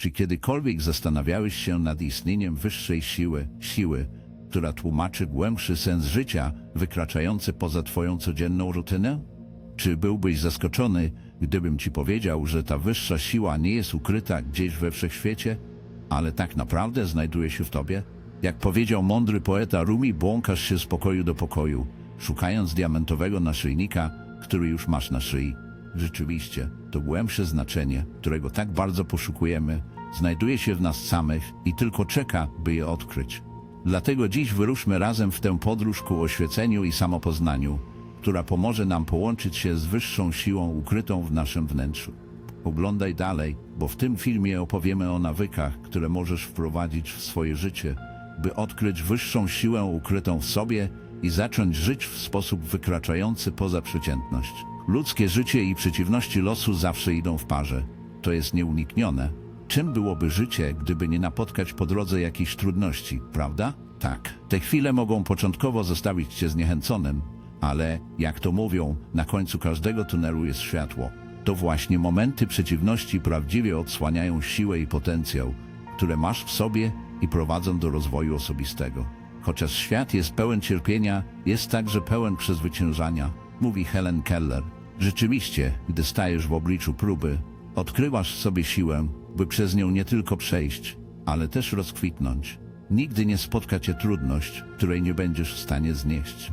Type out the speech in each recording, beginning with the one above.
Czy kiedykolwiek zastanawiałeś się nad istnieniem wyższej siły, siły, która tłumaczy głębszy sens życia, wykraczający poza Twoją codzienną rutynę? Czy byłbyś zaskoczony, gdybym Ci powiedział, że ta wyższa siła nie jest ukryta gdzieś we wszechświecie, ale tak naprawdę znajduje się w Tobie? Jak powiedział mądry poeta Rumi, błąkasz się z pokoju do pokoju, szukając diamentowego naszyjnika, który już masz na szyi. Rzeczywiście, to głębsze znaczenie, którego tak bardzo poszukujemy, znajduje się w nas samych i tylko czeka, by je odkryć. Dlatego dziś wyruszmy razem w tę podróż ku oświeceniu i samopoznaniu, która pomoże nam połączyć się z wyższą siłą ukrytą w naszym wnętrzu. Oglądaj dalej, bo w tym filmie opowiemy o nawykach, które możesz wprowadzić w swoje życie, by odkryć wyższą siłę ukrytą w sobie i zacząć żyć w sposób wykraczający poza przeciętność. Ludzkie życie i przeciwności losu zawsze idą w parze. To jest nieuniknione. Czym byłoby życie, gdyby nie napotkać po drodze jakichś trudności, prawda? Tak. Te chwile mogą początkowo zostawić cię zniechęconym, ale, jak to mówią, na końcu każdego tunelu jest światło. To właśnie momenty przeciwności prawdziwie odsłaniają siłę i potencjał, które masz w sobie i prowadzą do rozwoju osobistego. Chociaż świat jest pełen cierpienia, jest także pełen przezwyciężania, mówi Helen Keller. Rzeczywiście, gdy stajesz w obliczu próby, odkrywasz sobie siłę, by przez nią nie tylko przejść, ale też rozkwitnąć. Nigdy nie spotka cię trudność, której nie będziesz w stanie znieść.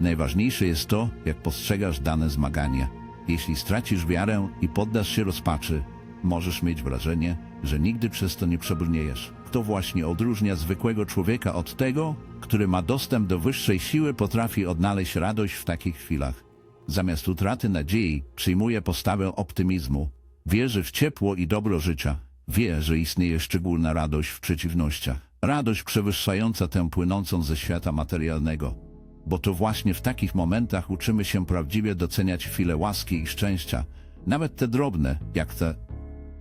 Najważniejsze jest to, jak postrzegasz dane zmaganie. Jeśli stracisz wiarę i poddasz się rozpaczy, możesz mieć wrażenie, że nigdy przez to nie przebrniejesz. To właśnie odróżnia zwykłego człowieka od tego, który ma dostęp do wyższej siły, potrafi odnaleźć radość w takich chwilach. Zamiast utraty nadziei, przyjmuje postawę optymizmu. Wierzy w ciepło i dobro życia. Wie, że istnieje szczególna radość w przeciwnościach. Radość przewyższająca tę płynącą ze świata materialnego bo to właśnie w takich momentach uczymy się prawdziwie doceniać chwile łaski i szczęścia, nawet te drobne, jak te,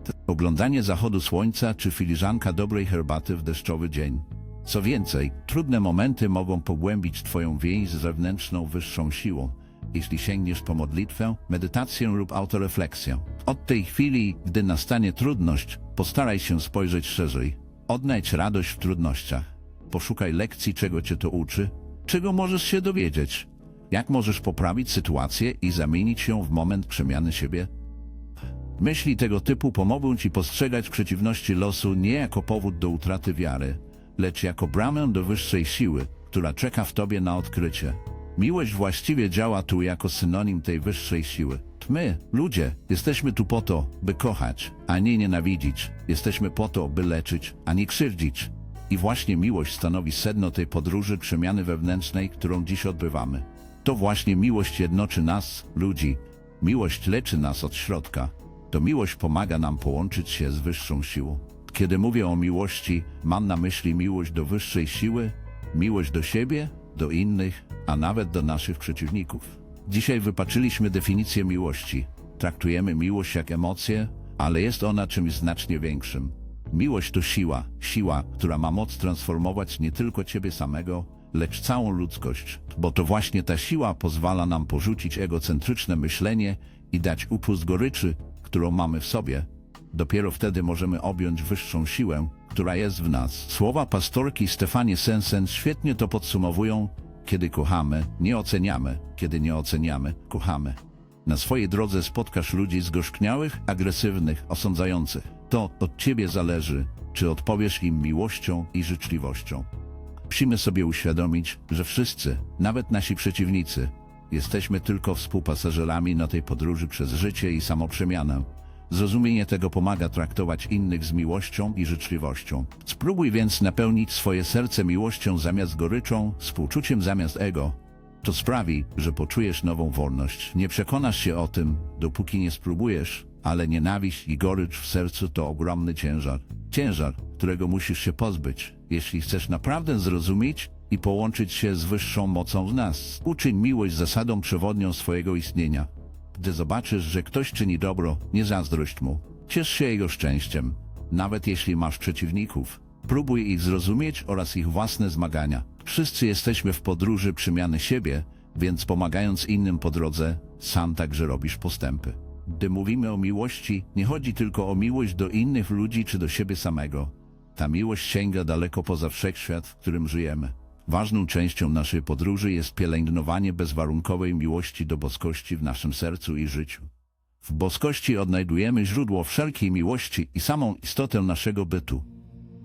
te oglądanie zachodu słońca czy filiżanka dobrej herbaty w deszczowy dzień. Co więcej, trudne momenty mogą pogłębić Twoją więź z zewnętrzną wyższą siłą, jeśli sięgniesz po modlitwę, medytację lub autorefleksję. Od tej chwili, gdy nastanie trudność, postaraj się spojrzeć szerzej. Odnajdź radość w trudnościach. Poszukaj lekcji, czego Cię to uczy, czego możesz się dowiedzieć, jak możesz poprawić sytuację i zamienić ją w moment przemiany siebie. Myśli tego typu pomogą Ci postrzegać przeciwności losu nie jako powód do utraty wiary, lecz jako bramę do wyższej siły, która czeka w Tobie na odkrycie. Miłość właściwie działa tu jako synonim tej wyższej siły. My, ludzie, jesteśmy tu po to, by kochać, a nie nienawidzić. Jesteśmy po to, by leczyć, a nie krzywdzić. I właśnie miłość stanowi sedno tej podróży przemiany wewnętrznej, którą dziś odbywamy. To właśnie miłość jednoczy nas, ludzi. Miłość leczy nas od środka. To miłość pomaga nam połączyć się z wyższą siłą. Kiedy mówię o miłości, mam na myśli miłość do wyższej siły, miłość do siebie, do innych, a nawet do naszych przeciwników. Dzisiaj wypaczyliśmy definicję miłości. Traktujemy miłość jak emocję, ale jest ona czymś znacznie większym. Miłość to siła, siła, która ma moc transformować nie tylko ciebie samego, lecz całą ludzkość, bo to właśnie ta siła pozwala nam porzucić egocentryczne myślenie i dać upust goryczy, którą mamy w sobie. Dopiero wtedy możemy objąć wyższą siłę, która jest w nas. Słowa pastorki Stefanie Sensen świetnie to podsumowują, kiedy kochamy, nie oceniamy, kiedy nie oceniamy, kochamy. Na swojej drodze spotkasz ludzi zgorzkniałych, agresywnych, osądzających. To od ciebie zależy, czy odpowiesz im miłością i życzliwością. Musimy sobie uświadomić, że wszyscy, nawet nasi przeciwnicy, jesteśmy tylko współpasażerami na tej podróży przez życie i samoprzemianę. Zrozumienie tego pomaga traktować innych z miłością i życzliwością. Spróbuj więc napełnić swoje serce miłością zamiast goryczą, współczuciem zamiast ego. To sprawi, że poczujesz nową wolność. Nie przekonasz się o tym, dopóki nie spróbujesz, ale nienawiść i gorycz w sercu to ogromny ciężar. Ciężar, którego musisz się pozbyć, jeśli chcesz naprawdę zrozumieć i połączyć się z wyższą mocą w nas. Uczyń miłość zasadą przewodnią swojego istnienia. Gdy zobaczysz, że ktoś czyni dobro, nie zazdrość mu. Ciesz się jego szczęściem, nawet jeśli masz przeciwników. Próbuj ich zrozumieć oraz ich własne zmagania. Wszyscy jesteśmy w podróży przemiany siebie, więc pomagając innym po drodze, sam także robisz postępy. Gdy mówimy o miłości, nie chodzi tylko o miłość do innych ludzi czy do siebie samego. Ta miłość sięga daleko poza wszechświat, w którym żyjemy. Ważną częścią naszej podróży jest pielęgnowanie bezwarunkowej miłości do boskości w naszym sercu i życiu. W boskości odnajdujemy źródło wszelkiej miłości i samą istotę naszego bytu.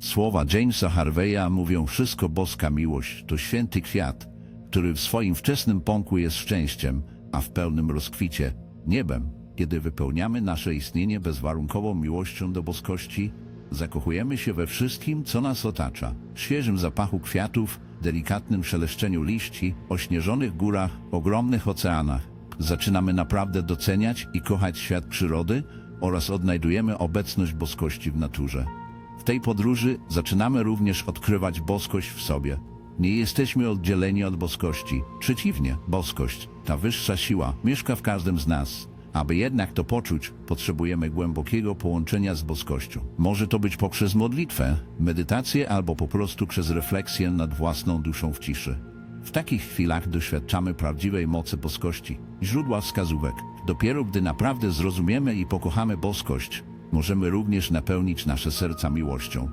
Słowa Jamesa Harveya mówią wszystko boska miłość to święty kwiat, który w swoim wczesnym pąku jest szczęściem, a w pełnym rozkwicie niebem. Kiedy wypełniamy nasze istnienie bezwarunkową miłością do boskości, zakochujemy się we wszystkim, co nas otacza. Świeżym zapachu kwiatów, delikatnym szeleszczeniu liści, ośnieżonych górach, ogromnych oceanach. Zaczynamy naprawdę doceniać i kochać świat przyrody oraz odnajdujemy obecność boskości w naturze. W tej podróży zaczynamy również odkrywać boskość w sobie. Nie jesteśmy oddzieleni od boskości. Przeciwnie, boskość, ta wyższa siła, mieszka w każdym z nas. Aby jednak to poczuć, potrzebujemy głębokiego połączenia z boskością. Może to być poprzez modlitwę, medytację albo po prostu przez refleksję nad własną duszą w ciszy. W takich chwilach doświadczamy prawdziwej mocy boskości, źródła wskazówek. Dopiero gdy naprawdę zrozumiemy i pokochamy boskość, możemy również napełnić nasze serca miłością.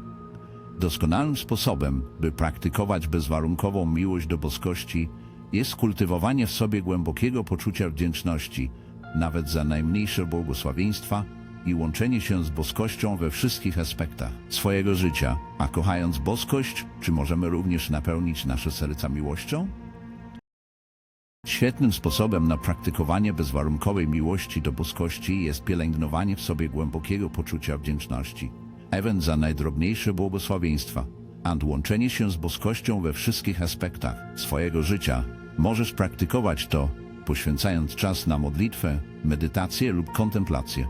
Doskonałym sposobem, by praktykować bezwarunkową miłość do boskości, jest kultywowanie w sobie głębokiego poczucia wdzięczności, nawet za najmniejsze błogosławieństwa i łączenie się z boskością we wszystkich aspektach swojego życia. A kochając boskość, czy możemy również napełnić nasze serca miłością? Świetnym sposobem na praktykowanie bezwarunkowej miłości do boskości jest pielęgnowanie w sobie głębokiego poczucia wdzięczności, even za najdrobniejsze błogosławieństwa, a łączenie się z boskością we wszystkich aspektach swojego życia. Możesz praktykować to, poświęcając czas na modlitwę, medytację lub kontemplację.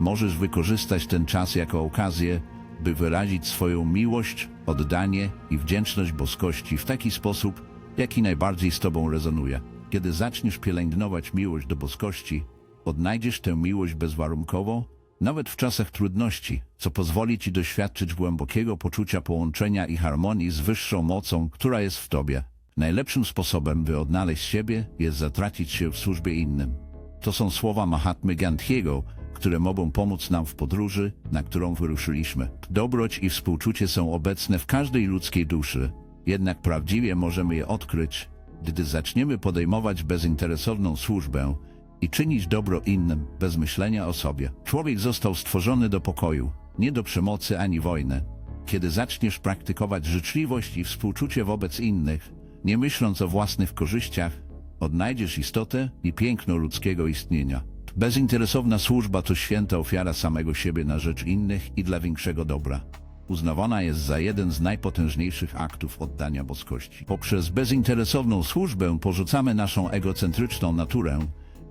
Możesz wykorzystać ten czas jako okazję, by wyrazić swoją miłość, oddanie i wdzięczność boskości w taki sposób, jaki najbardziej z Tobą rezonuje. Kiedy zaczniesz pielęgnować miłość do boskości, odnajdziesz tę miłość bezwarunkowo, nawet w czasach trudności, co pozwoli Ci doświadczyć głębokiego poczucia połączenia i harmonii z wyższą mocą, która jest w Tobie. Najlepszym sposobem, by odnaleźć siebie, jest zatracić się w służbie innym. To są słowa Mahatmy Gandhiego, które mogą pomóc nam w podróży, na którą wyruszyliśmy. Dobroć i współczucie są obecne w każdej ludzkiej duszy, jednak prawdziwie możemy je odkryć, gdy zaczniemy podejmować bezinteresowną służbę i czynić dobro innym bez myślenia o sobie. Człowiek został stworzony do pokoju, nie do przemocy ani wojny. Kiedy zaczniesz praktykować życzliwość i współczucie wobec innych, nie myśląc o własnych korzyściach, odnajdziesz istotę i piękno ludzkiego istnienia. Bezinteresowna służba to święta ofiara samego siebie na rzecz innych i dla większego dobra. Uznawana jest za jeden z najpotężniejszych aktów oddania boskości. Poprzez bezinteresowną służbę porzucamy naszą egocentryczną naturę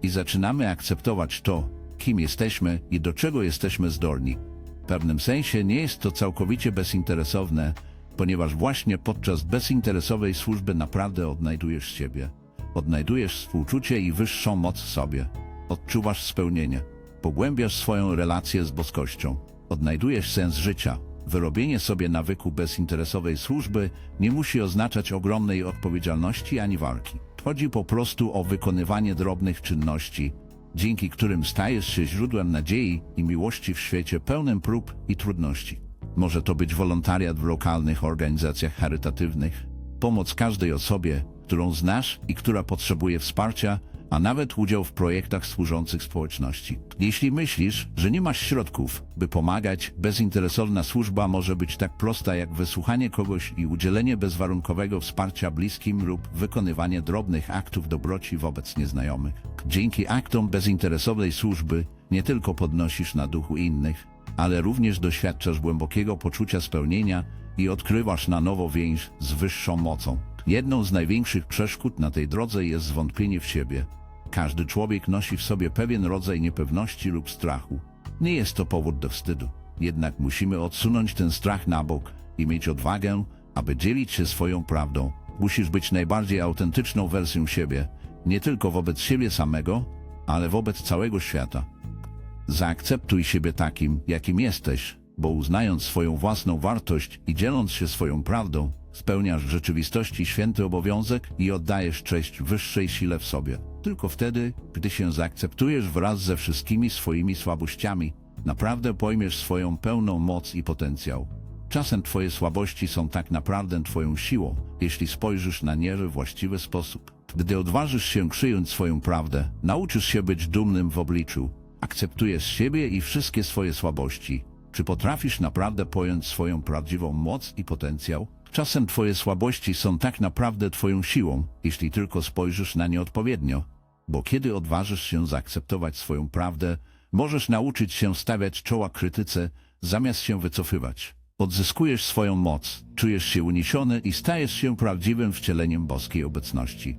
i zaczynamy akceptować to, kim jesteśmy i do czego jesteśmy zdolni. W pewnym sensie nie jest to całkowicie bezinteresowne, ponieważ właśnie podczas bezinteresowej służby naprawdę odnajdujesz siebie. Odnajdujesz współczucie i wyższą moc w sobie. Odczuwasz spełnienie. Pogłębiasz swoją relację z boskością. Odnajdujesz sens życia. Wyrobienie sobie nawyku bezinteresowej służby nie musi oznaczać ogromnej odpowiedzialności ani walki. Chodzi po prostu o wykonywanie drobnych czynności, dzięki którym stajesz się źródłem nadziei i miłości w świecie pełnym prób i trudności. Może to być wolontariat w lokalnych organizacjach charytatywnych, pomoc każdej osobie, którą znasz i która potrzebuje wsparcia, a nawet udział w projektach służących społeczności. Jeśli myślisz, że nie masz środków, by pomagać, bezinteresowna służba może być tak prosta jak wysłuchanie kogoś i udzielenie bezwarunkowego wsparcia bliskim lub wykonywanie drobnych aktów dobroci wobec nieznajomych. Dzięki aktom bezinteresownej służby nie tylko podnosisz na duchu innych, ale również doświadczasz głębokiego poczucia spełnienia i odkrywasz na nowo więź z wyższą mocą. Jedną z największych przeszkód na tej drodze jest zwątpienie w siebie. Każdy człowiek nosi w sobie pewien rodzaj niepewności lub strachu. Nie jest to powód do wstydu. Jednak musimy odsunąć ten strach na bok i mieć odwagę, aby dzielić się swoją prawdą. Musisz być najbardziej autentyczną wersją siebie, nie tylko wobec siebie samego, ale wobec całego świata. Zaakceptuj siebie takim, jakim jesteś, bo uznając swoją własną wartość i dzieląc się swoją prawdą, spełniasz w rzeczywistości święty obowiązek i oddajesz cześć wyższej sile w sobie. Tylko wtedy, gdy się zaakceptujesz wraz ze wszystkimi swoimi słabościami, naprawdę pojmiesz swoją pełną moc i potencjał. Czasem twoje słabości są tak naprawdę twoją siłą, jeśli spojrzysz na nie we właściwy sposób. Gdy odważysz się przyjąć swoją prawdę, nauczysz się być dumnym w obliczu. Akceptujesz siebie i wszystkie swoje słabości. Czy potrafisz naprawdę pojąć swoją prawdziwą moc i potencjał? Czasem twoje słabości są tak naprawdę twoją siłą, jeśli tylko spojrzysz na nie odpowiednio. Bo kiedy odważysz się zaakceptować swoją prawdę, możesz nauczyć się stawiać czoła krytyce, zamiast się wycofywać. Odzyskujesz swoją moc, czujesz się uniesiony i stajesz się prawdziwym wcieleniem boskiej obecności.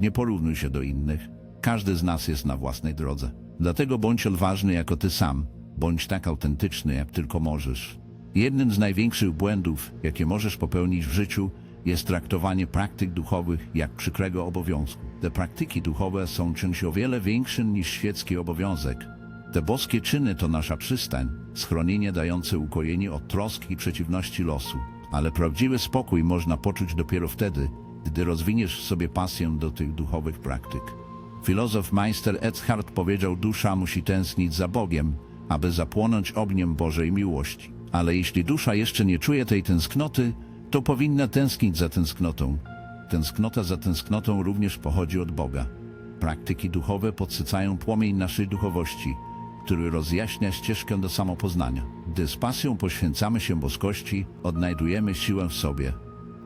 Nie porównuj się do innych. Każdy z nas jest na własnej drodze. Dlatego bądź odważny jako ty sam. Bądź tak autentyczny, jak tylko możesz. Jednym z największych błędów, jakie możesz popełnić w życiu, jest traktowanie praktyk duchowych jak przykrego obowiązku. Te praktyki duchowe są czymś o wiele większym niż świecki obowiązek. Te boskie czyny to nasza przystań, schronienie dające ukojenie od trosk i przeciwności losu. Ale prawdziwy spokój można poczuć dopiero wtedy, gdy rozwiniesz w sobie pasję do tych duchowych praktyk. Filozof Meister Eckhart powiedział, dusza musi tęsknić za Bogiem, aby zapłonąć ogniem Bożej miłości. Ale jeśli dusza jeszcze nie czuje tej tęsknoty, to powinna tęsknić za tęsknotą. Tęsknota za tęsknotą również pochodzi od Boga. Praktyki duchowe podsycają płomień naszej duchowości, który rozjaśnia ścieżkę do samopoznania. Gdy z pasją poświęcamy się boskości, odnajdujemy siłę w sobie.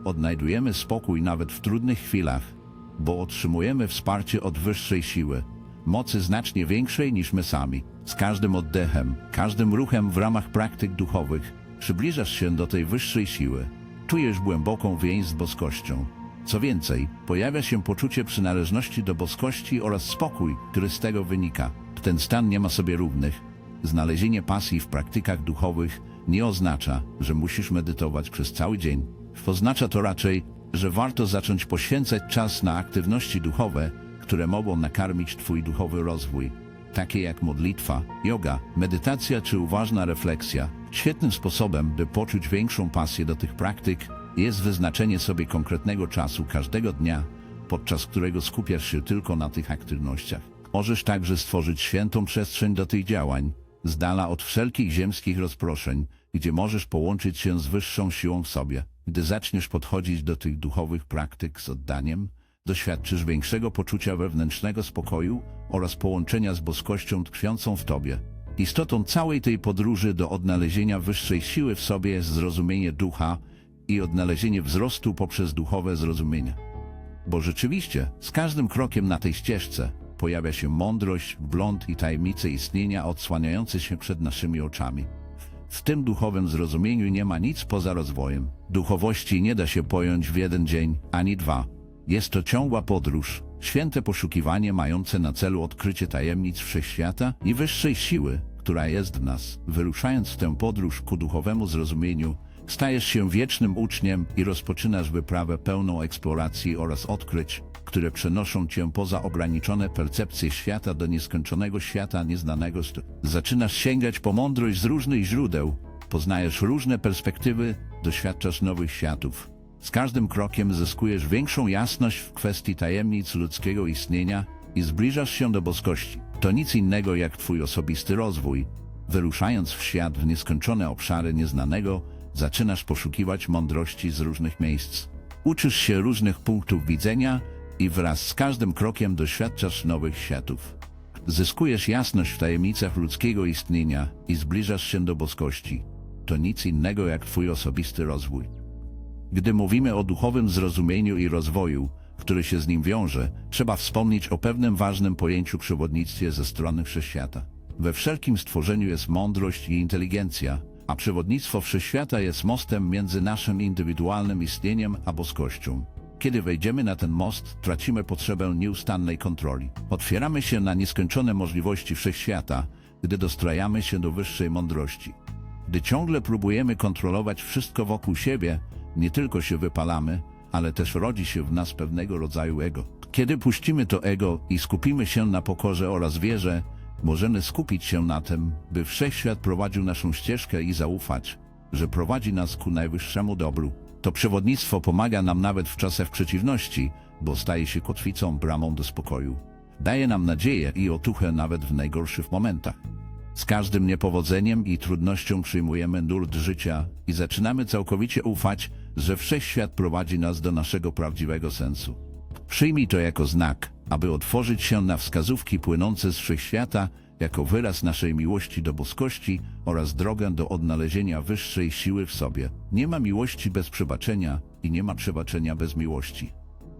Odnajdujemy spokój nawet w trudnych chwilach, bo otrzymujemy wsparcie od wyższej siły, mocy znacznie większej niż my sami. Z każdym oddechem, każdym ruchem w ramach praktyk duchowych przybliżasz się do tej wyższej siły. Czujesz głęboką więź z boskością. Co więcej, pojawia się poczucie przynależności do boskości oraz spokój, który z tego wynika. Ten stan nie ma sobie równych. Znalezienie pasji w praktykach duchowych nie oznacza, że musisz medytować przez cały dzień. Oznacza to raczej, że warto zacząć poświęcać czas na aktywności duchowe, które mogą nakarmić Twój duchowy rozwój, takie jak modlitwa, yoga, medytacja czy uważna refleksja. Świetnym sposobem, by poczuć większą pasję do tych praktyk, jest wyznaczenie sobie konkretnego czasu każdego dnia, podczas którego skupiasz się tylko na tych aktywnościach. Możesz także stworzyć świętą przestrzeń do tych działań, z dala od wszelkich ziemskich rozproszeń, gdzie możesz połączyć się z wyższą siłą w sobie. Gdy zaczniesz podchodzić do tych duchowych praktyk z oddaniem, doświadczysz większego poczucia wewnętrznego spokoju oraz połączenia z boskością tkwiącą w tobie. Istotą całej tej podróży do odnalezienia wyższej siły w sobie jest zrozumienie ducha i odnalezienie wzrostu poprzez duchowe zrozumienie. Bo rzeczywiście, z każdym krokiem na tej ścieżce pojawia się mądrość, wgląd i tajemnice istnienia odsłaniające się przed naszymi oczami. W tym duchowym zrozumieniu nie ma nic poza rozwojem. Duchowości nie da się pojąć w jeden dzień, ani dwa. Jest to ciągła podróż, święte poszukiwanie mające na celu odkrycie tajemnic wszechświata i wyższej siły, która jest w nas. Wyruszając w tę podróż ku duchowemu zrozumieniu, stajesz się wiecznym uczniem i rozpoczynasz wyprawę pełną eksploracji oraz odkryć, które przenoszą cię poza ograniczone percepcje świata do nieskończonego świata nieznanego. Zaczynasz sięgać po mądrość z różnych źródeł, poznajesz różne perspektywy, doświadczasz nowych światów. Z każdym krokiem zyskujesz większą jasność w kwestii tajemnic ludzkiego istnienia i zbliżasz się do boskości. To nic innego jak twój osobisty rozwój. Wyruszając w świat w nieskończone obszary nieznanego, zaczynasz poszukiwać mądrości z różnych miejsc. Uczysz się różnych punktów widzenia i wraz z każdym krokiem doświadczasz nowych światów. Zyskujesz jasność w tajemnicach ludzkiego istnienia i zbliżasz się do boskości. To nic innego jak twój osobisty rozwój. Gdy mówimy o duchowym zrozumieniu i rozwoju, który się z nim wiąże, trzeba wspomnieć o pewnym ważnym pojęciu przewodnictwie ze strony wszechświata. We wszelkim stworzeniu jest mądrość i inteligencja, a przewodnictwo wszechświata jest mostem między naszym indywidualnym istnieniem a boskością. Kiedy wejdziemy na ten most, tracimy potrzebę nieustannej kontroli. Otwieramy się na nieskończone możliwości wszechświata, gdy dostrajamy się do wyższej mądrości. Gdy ciągle próbujemy kontrolować wszystko wokół siebie, nie tylko się wypalamy, ale też rodzi się w nas pewnego rodzaju ego. Kiedy puścimy to ego i skupimy się na pokorze oraz wierze, możemy skupić się na tym, by wszechświat prowadził naszą ścieżkę i zaufać, że prowadzi nas ku najwyższemu dobru. To przewodnictwo pomaga nam nawet w czasach przeciwności, bo staje się kotwicą, bramą do spokoju. Daje nam nadzieję i otuchę nawet w najgorszych momentach. Z każdym niepowodzeniem i trudnością przyjmujemy nurt życia i zaczynamy całkowicie ufać, że wszechświat prowadzi nas do naszego prawdziwego sensu. Przyjmij to jako znak, aby otworzyć się na wskazówki płynące z wszechświata jako wyraz naszej miłości do boskości oraz drogę do odnalezienia wyższej siły w sobie. Nie ma miłości bez przebaczenia i nie ma przebaczenia bez miłości.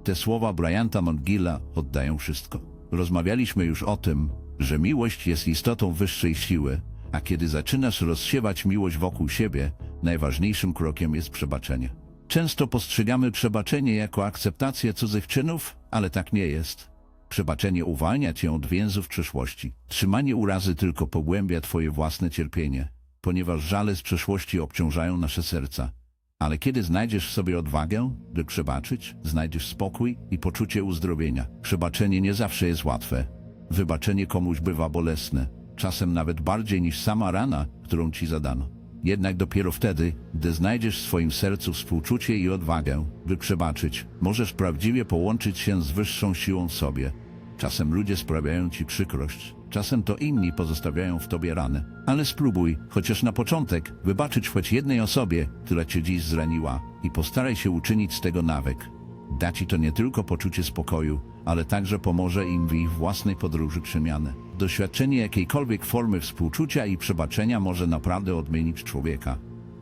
Te słowa Bryanta Montgilla oddają wszystko. Rozmawialiśmy już o tym, że miłość jest istotą wyższej siły, a kiedy zaczynasz rozsiewać miłość wokół siebie, najważniejszym krokiem jest przebaczenie. Często postrzegamy przebaczenie jako akceptację cudzych czynów, ale tak nie jest. Przebaczenie uwalnia cię od więzów przeszłości. Trzymanie urazy tylko pogłębia twoje własne cierpienie, ponieważ żale z przeszłości obciążają nasze serca. Ale kiedy znajdziesz w sobie odwagę, by przebaczyć, znajdziesz spokój i poczucie uzdrowienia. Przebaczenie nie zawsze jest łatwe. Wybaczenie komuś bywa bolesne, czasem nawet bardziej niż sama rana, którą ci zadano. Jednak dopiero wtedy, gdy znajdziesz w swoim sercu współczucie i odwagę, by przebaczyć, możesz prawdziwie połączyć się z wyższą siłą w sobie. Czasem ludzie sprawiają ci przykrość, czasem to inni pozostawiają w tobie rany. Ale spróbuj, chociaż na początek, wybaczyć choć jednej osobie, która cię dziś zraniła i postaraj się uczynić z tego nawyk. Da ci to nie tylko poczucie spokoju, ale także pomoże im w ich własnej podróży przemiany. Doświadczenie jakiejkolwiek formy współczucia i przebaczenia może naprawdę odmienić człowieka.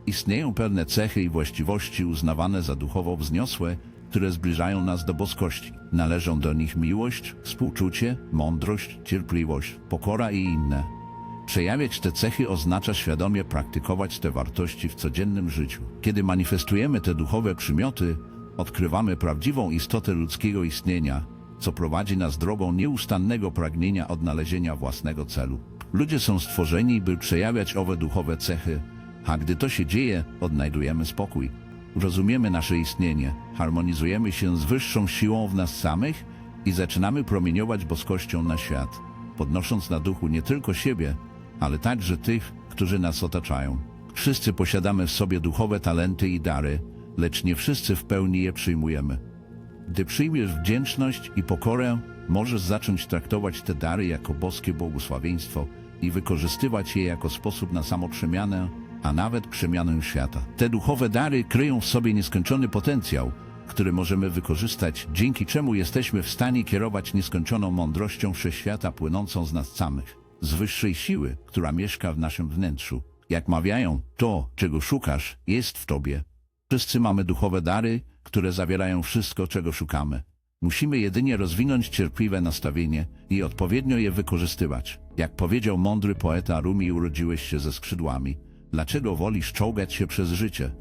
Istnieją pewne cechy i właściwości uznawane za duchowo wzniosłe, które zbliżają nas do boskości. Należą do nich miłość, współczucie, mądrość, cierpliwość, pokora i inne. Przejawiać te cechy oznacza świadomie praktykować te wartości w codziennym życiu. Kiedy manifestujemy te duchowe przymioty, odkrywamy prawdziwą istotę ludzkiego istnienia, co prowadzi nas drogą nieustannego pragnienia odnalezienia własnego celu. Ludzie są stworzeni, by przejawiać owe duchowe cechy, a gdy to się dzieje, odnajdujemy spokój. Rozumiemy nasze istnienie, harmonizujemy się z wyższą siłą w nas samych i zaczynamy promieniować boskością na świat, podnosząc na duchu nie tylko siebie, ale także tych, którzy nas otaczają. Wszyscy posiadamy w sobie duchowe talenty i dary, lecz nie wszyscy w pełni je przyjmujemy. Gdy przyjmiesz wdzięczność i pokorę, możesz zacząć traktować te dary jako boskie błogosławieństwo i wykorzystywać je jako sposób na samoprzemianę, a nawet przemianę świata. Te duchowe dary kryją w sobie nieskończony potencjał, który możemy wykorzystać, dzięki czemu jesteśmy w stanie kierować nieskończoną mądrością wszechświata płynącą z nas samych, z wyższej siły, która mieszka w naszym wnętrzu. Jak mawiają, to, czego szukasz, jest w tobie. Wszyscy mamy duchowe dary, które zawierają wszystko, czego szukamy. Musimy jedynie rozwinąć cierpliwe nastawienie i odpowiednio je wykorzystywać. Jak powiedział mądry poeta Rumi, urodziłeś się ze skrzydłami. Dlaczego wolisz czołgać się przez życie?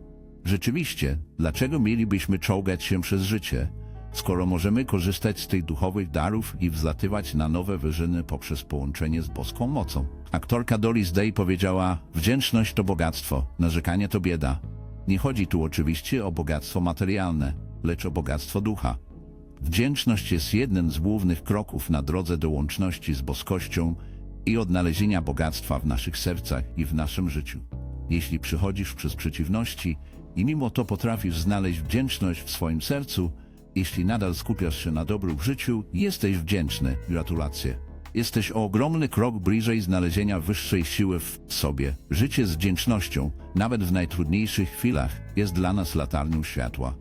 Rzeczywiście, dlaczego mielibyśmy czołgać się przez życie, skoro możemy korzystać z tych duchowych darów i wzlatywać na nowe wyżyny poprzez połączenie z boską mocą? Aktorka Doris Day powiedziała, wdzięczność to bogactwo, narzekanie to bieda. Nie chodzi tu oczywiście o bogactwo materialne, lecz o bogactwo ducha. Wdzięczność jest jednym z głównych kroków na drodze do łączności z boskością i odnalezienia bogactwa w naszych sercach i w naszym życiu. Jeśli przychodzisz przez przeciwności i mimo to potrafisz znaleźć wdzięczność w swoim sercu, jeśli nadal skupiasz się na dobru w życiu, jesteś wdzięczny. Gratulacje. Jesteś o ogromny krok bliżej znalezienia wyższej siły w sobie. Życie z wdzięcznością, nawet w najtrudniejszych chwilach, jest dla nas latarnią światła.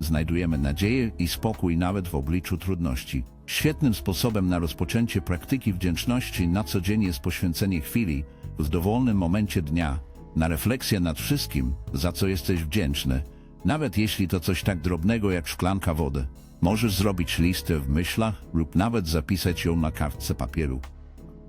Znajdujemy nadzieję i spokój nawet w obliczu trudności. Świetnym sposobem na rozpoczęcie praktyki wdzięczności na co dzień jest poświęcenie chwili, w dowolnym momencie dnia, na refleksję nad wszystkim, za co jesteś wdzięczny, nawet jeśli to coś tak drobnego jak szklanka wody. Możesz zrobić listę w myślach lub nawet zapisać ją na kartce papieru.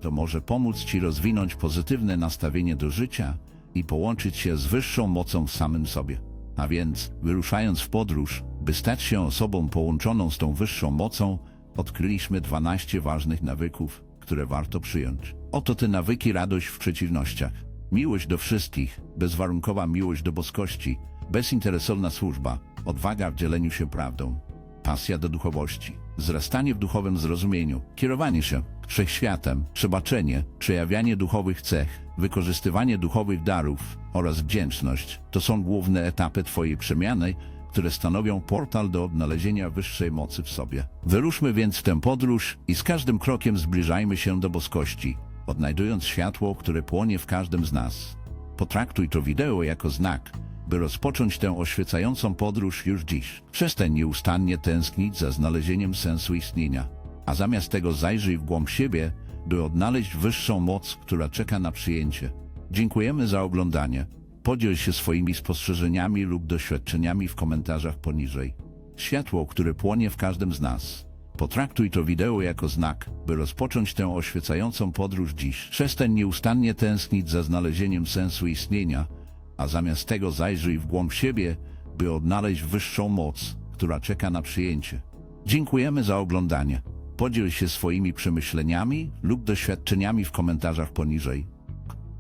To może pomóc Ci rozwinąć pozytywne nastawienie do życia i połączyć się z wyższą mocą w samym sobie. A więc, wyruszając w podróż, by stać się osobą połączoną z tą wyższą mocą, odkryliśmy 12 ważnych nawyków, które warto przyjąć. Oto te nawyki radość w przeciwnościach. Miłość do wszystkich, bezwarunkowa miłość do boskości, bezinteresowna służba, odwaga w dzieleniu się prawdą. Pasja do duchowości, wzrastanie w duchowym zrozumieniu, kierowanie się wszechświatem, przebaczenie, przejawianie duchowych cech, wykorzystywanie duchowych darów oraz wdzięczność to są główne etapy Twojej przemiany, które stanowią portal do odnalezienia wyższej mocy w sobie. Wyruszmy więc w tę podróż i z każdym krokiem zbliżajmy się do boskości, odnajdując światło, które płonie w każdym z nas. Potraktuj to wideo jako znak, by rozpocząć tę oświecającą podróż już dziś. Przestań nieustannie tęsknić za znalezieniem sensu istnienia, a zamiast tego zajrzyj w głąb siebie, by odnaleźć wyższą moc, która czeka na przyjęcie. Dziękujemy za oglądanie. Podziel się swoimi spostrzeżeniami lub doświadczeniami w komentarzach poniżej. Światło, które płonie w każdym z nas. Potraktuj to wideo jako znak, by rozpocząć tę oświecającą podróż dziś. Przestań nieustannie tęsknić za znalezieniem sensu istnienia, a zamiast tego zajrzyj w głąb siebie, by odnaleźć wyższą moc, która czeka na przyjęcie. Dziękujemy za oglądanie. Podziel się swoimi przemyśleniami lub doświadczeniami w komentarzach poniżej.